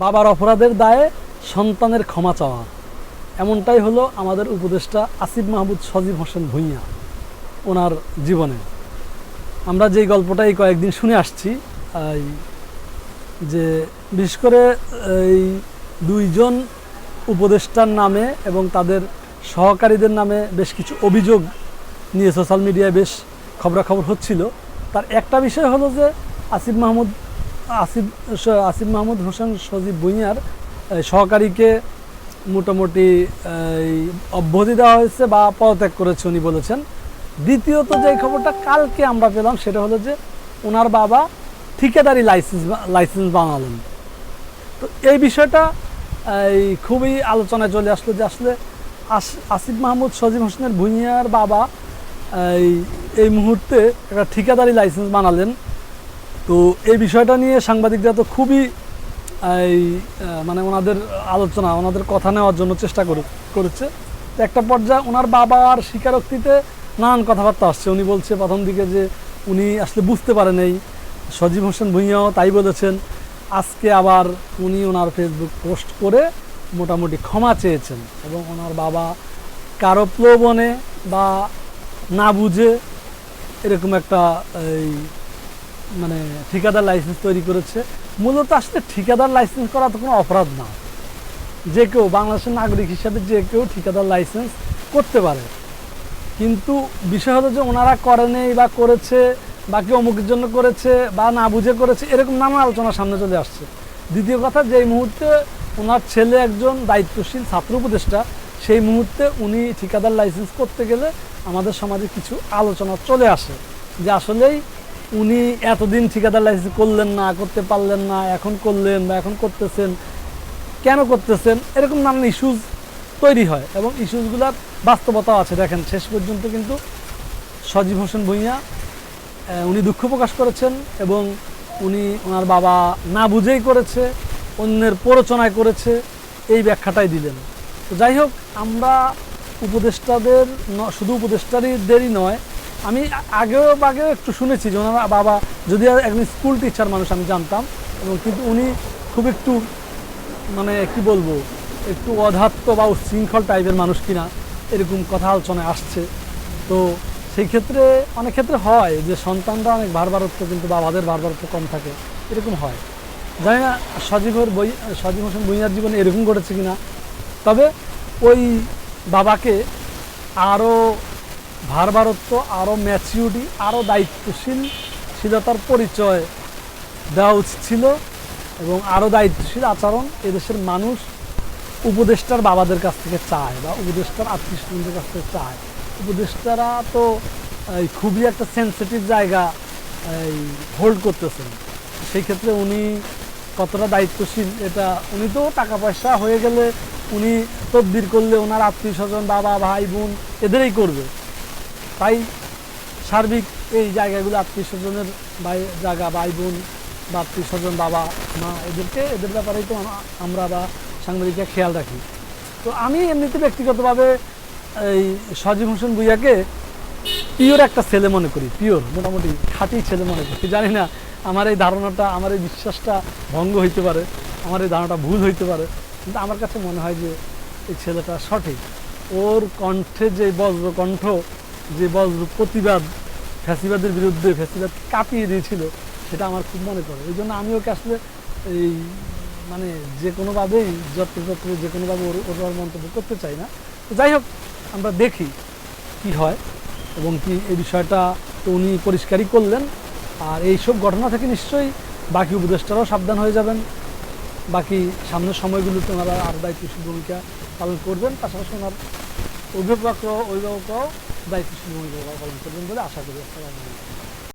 বাবার অপরাধের দায়ে সন্তানের ক্ষমা চাওয়া। এমনটাই হলো আমাদের উপদেষ্টা আসিফ মাহমুদ সজীব হোসেন ভুঁইয়া, ওনার জীবনে। আমরা যেই গল্পটাই কয়েকদিন শুনে আসছি যে বিশেষ করে এই দুইজন উপদেষ্টার নামে এবং তাদের সহকারীদের নামে বেশ কিছু অভিযোগ নিয়ে সোশ্যাল মিডিয়ায় বেশ খবরাখবর হচ্ছিল। তার একটা বিষয় হলো যে আসিফ মাহমুদ আসিফ আসিফ মাহমুদ হোসেন সজীব ভুঁইয়ার সহকারীকে মোটামুটি অব্যাহতি দেওয়া হয়েছে বা পদত্যাগ করেছে উনি বলেছেন। দ্বিতীয়ত যে খবরটা কালকে আমরা পেলাম সেটা হলো যে ওনার বাবা ঠিকাদারি লাইসেন্স লাইসেন্স বানালেন। তো এই বিষয়টা, এই খুবই আলোচনায় চলে আসলো যে আসলে আস- আসিফ মাহমুদ সজিব হোসেনের ভুঁইয়ার বাবা, এই এই মুহূর্তে একটা ঠিকাদারি লাইসেন্স বানালেন। তো এই বিষয়টা নিয়ে সাংবাদিকরা তো খুবই, এই মানে ওনাদের আলোচনা, ওনাদের কথা নেওয়ার জন্য চেষ্টা করে, করেছে। একটা পর্যায়ে ওনার বাবার স্বীকারোক্তিতে নানান কথাবার্তা আসছে। উনি বলছে প্রথম দিকে যে উনি আসলে বুঝতে পারেন এই সজীব হোসেন ভুঁইয়াও তাই বলেছেন। আজকে আবার উনি ওনার ফেসবুক পোস্ট করে মোটামুটি ক্ষমা চেয়েছেন এবং ওনার বাবা কারও প্রলোভনে বা না বুঝে এরকম একটা, এই মানে ঠিকাদার লাইসেন্স তৈরি করেছে। মূলত আসলে ঠিকাদার লাইসেন্স করা তো কোনো অপরাধ না। যে কেউ বাংলাদেশের নাগরিক হিসাবে যে কেউ ঠিকাদার লাইসেন্স করতে পারে। কিন্তু বিষয় হলো যে ওনারা করেনি বা করেছে বা কেউ অমুকের জন্য করেছে বা না বুঝে করেছে, এরকম নানা আলোচনা সামনে চলে আসছে। দ্বিতীয় কথা যে এই মুহূর্তে ওনার ছেলে একজন দায়িত্বশীল ছাত্র উপদেষ্টা, সেই মুহূর্তে উনি ঠিকাদার লাইসেন্স করতে গেলে আমাদের সমাজে কিছু আলোচনা চলে আসে। যে আসলেই উনি এতদিন ঠিকাদার লাইসেন্স করলেন না, করতে পারলেন না, এখন করলেন বা এখন করতেছেন, কেন করতেছেন, এরকম নানান ইস্যুজ তৈরি হয় এবং ইস্যুসগুলোর বাস্তবতাও আছে। দেখেন, শেষ পর্যন্ত কিন্তু সজীব হোসেন ভুঁইয়া উনি দুঃখ প্রকাশ করেছেন এবং উনি ওনার বাবা না বুঝেই করেছে, অন্যের প্ররোচনায় করেছে, এই ব্যাখ্যাটাই দিলেন। তো যাই হোক, আমরা উপদেষ্টাদের শুধু উপদেষ্টাদেরই নয় আমি আগেও আগেও একটু শুনেছি যে ওনার বাবা যদি একজন স্কুল টিচার মানুষ, আমি জানতাম। এবং কিন্তু উনি খুব একটু মানে কি বলব, একটু অধাত্ম বা উচ্ছৃঙ্খল টাইপের মানুষ কিনা, এরকম কথা আলোচনায় আসছে। তো সেই ক্ষেত্রে অনেক ক্ষেত্রে হয় যে সন্তানরা অনেক ভারবারত্ব কিন্তু বাবাদের ভারবারত্ব কম থাকে। এরকম হয়। জানি না, সজীবের বই, সজীব হোসেন বইয়ার জীবনে এরকম ঘটেছে কিনা। তবে ওই বাবাকে আরও ভারবারত্ব আরও ম্যাচিউরিটি আরও দায়িত্বশীল শীলতার পরিচয় দেওয়া উচিত ছিল এবং আরও দায়িত্বশীল আচরণ এদেশের মানুষ উপদেষ্টার বাবাদের কাছ থেকে চায় বা উপদেষ্টার আত্মীয় স্বজনদের কাছ থেকে চায়। উপদেষ্টারা তো এই, খুবই একটা সেন্সিটিভ জায়গা এই হোল্ড করতেছেন। সেই ক্ষেত্রে উনি কতটা দায়িত্বশীল এটা উনি তো টাকা পয়সা হয়ে গেলে উনি তদবির করলে ওনার আত্মীয় স্বজন বাবা ভাই বোন এদেরই করবে। তাই সার্বিক এই জায়গাগুলো আত্মীয় স্বজনের ভাই, জায়গা, ভাই, বোন বা আত্মীয় স্বজন, বাবা, মা, এদেরকে, এদের ব্যাপারেই তো আমরা বা সাংবাদিকরা খেয়াল রাখি। তো আমি এমনিতে ব্যক্তিগতভাবে এই সজীব হোসেন ভুইয়াকে পিওর একটা ছেলে মনে করি, পিওর, মোটামুটি খাঁটি ছেলে মনে করি। জানি না, আমার এই ধারণাটা, আমার এই বিশ্বাসটা ভঙ্গ হইতে পারে, আমার এই ধারণাটা ভুল হইতে পারে, কিন্তু আমার কাছে মনে হয় যে এই ছেলেটা সঠিক। ওর কণ্ঠে যে বজ্র কণ্ঠ যে বজ্র প্রতিবাদ, ফ্যাসিবাদের বিরুদ্ধে ফ্যাসিবাদ কাঁপিয়ে দিয়েছিল, সেটা আমার খুব মনে পড়ে। এই জন্য আমি ওকে আসলে এই মানে যে কোনোভাবেই যত্রতত্র যে কোনোভাবে ওর ওর মন্তব্য করতে চাই না। তো যাই হোক, আমরা দেখি কি হয় এবং কি এই বিষয়টা উনি পরিষ্কারই করলেন। আর এই সব ঘটনা থেকে নিশ্চয়ই বাকি উপদেষ্টারাও সাবধান হয়ে যাবেন। বাকি সামনের সময়গুলোতে ওনারা আরও দায়িত্বশীল ভূমিকা পালন করবেন। পাশাপাশি ওনার অভিভাবকরাও অভিভাবকরাও দায়িত্বশীল ভূমিকা পালন করবেন বলে আশা করি আসসালামু আলাইকুম